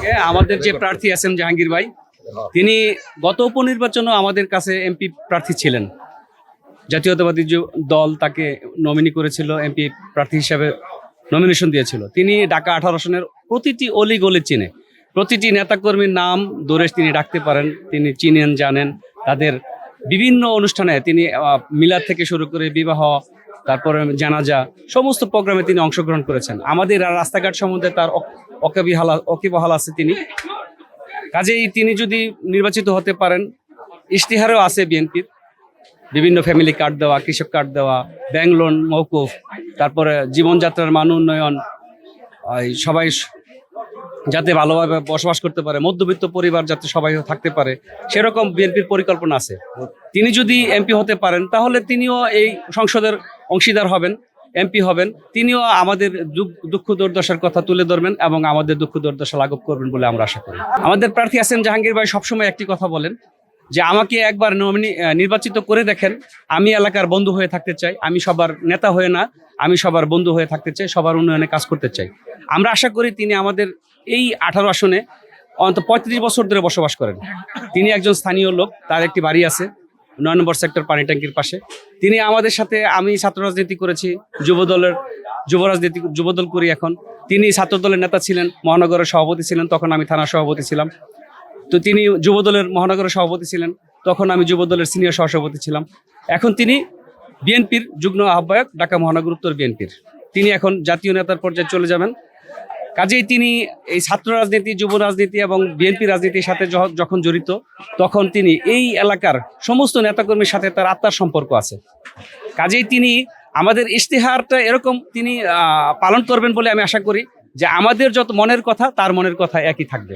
থেকে আমাদের যে প্রার্থী আছেন জাহাঙ্গীর ভাই, তিনি গত উপনির্বাচনেও আমাদের কাছে এমপি প্রার্থী ছিলেন। জাতীয়তাবাদী যে দল তাকে নমিনি করেছিল, এমপি প্রার্থী হিসাবে নমিনেশন দিয়েছিল। তিনি ঢাকা আঠারো সনের প্রতিটি অলি গলি চিনে। প্রতিটি নেতাকর্মীর নাম দূরে তিনি ডাকতে পারেন, তিনি চিনেন, জানেন, তাদের বিভিন্ন অনুষ্ঠানে তিনি মিলাদ থেকে শুরু করে বিবাহ, তারপরে জানাজা, সমস্ত প্রোগ্রামে তিনি অংশগ্রহণ করেছেন। আমাদের রাস্তাঘাট সম্বন্ধে তার অক- অকাবিহালা অকিবহাল আছে তিনি। কাজেই তিনি যদি নির্বাচিত হতে পারেন, ইশতেহারও আছে বিএনপির। বিভিন্ন ফ্যামিলি কার্ড দেওয়া, কৃষক কার্ড দেওয়া, ব্যাংক লোন মৌকুফ তারপরে জীবনযাত্রার মান উন্নয়ন সবাই যাতে ভালোভাবে বসবাস করতে পারে, মধ্যবিত্ত পরিবার যাতে সবাই থাকতে পারে, সেরকম বিএনপির পরিকল্পনা আছে। তিনি যদি এমপি হতে পারেন, তাহলে তিনিও এই সংসদের অংশীদার হবেন, এমপি হবেন। তিনিও আমাদের দুঃখ- দুর্দশার কথা তুলে ধরবেন এবং আমাদের দুঃখ দুর্দশা লাঘব করবেন বলে আমরা আশা করি। আমাদের প্রার্থী আছেন জাহাঙ্গীর ভাই, সবসময় একটি কথা বলেন যে, আমাকে একবার নির্বাচিত করে দেখেন। আমি এলাকার বন্ধু হয়ে থাকতে চাই, আমি সবার নেতা হয়ে না আমি সবার বন্ধু হয়ে থাকতে চাই, সবার উন্নয়নে কাজ করতে চাই। আমরা আশা করি তিনি আমাদের এই আঠারো আসনে অন্তত পঁয়ত্রিশ বছর ধরে বসবাস করেন। তিনি একজন স্থানীয় লোক, তার একটি বাড়ি আছে নয় নম্বর সেক্টর পানি ট্যাঙ্কির পাশে। তিনি আমাদের সাথে, আমি ছাত্র রাজনীতি করেছি যুব দলের যুব রাজনীতি, যুবদল করি এখন। তিনি ছাত্র দলের নেতা ছিলেন, মহানগরের সভাপতি ছিলেন, তখন আমি থানা সভাপতি ছিলাম। তো তিনি যুবদলের মহানগরের সভাপতি ছিলেন, তখন আমি যুবদলের সিনিয়র সহসভাপতি ছিলাম। এখন তিনি বিএনপির যুগ্ম আহ্বায়ক ঢাকা মহানগর উত্তর বিএনপির। তিনি এখন জাতীয় নেতার পর্যায়ে চলে যাবেন। কাজেই তিনি এই ছাত্র রাজনীতি, যুব রাজনীতি এবং বিএনপি রাজনীতির সাথে যখন জড়িত, তখন তিনি এই এলাকার সমস্ত নেতাকর্মীর সাথে তার আত্মার সম্পর্ক আছে। কাজেই তিনি আমাদের ইশতেহারটা এরকম তিনি পালন করবেন বলে আমি আশা করি যে আমাদের যত মনের কথা, তার মনের কথা একই থাকবে।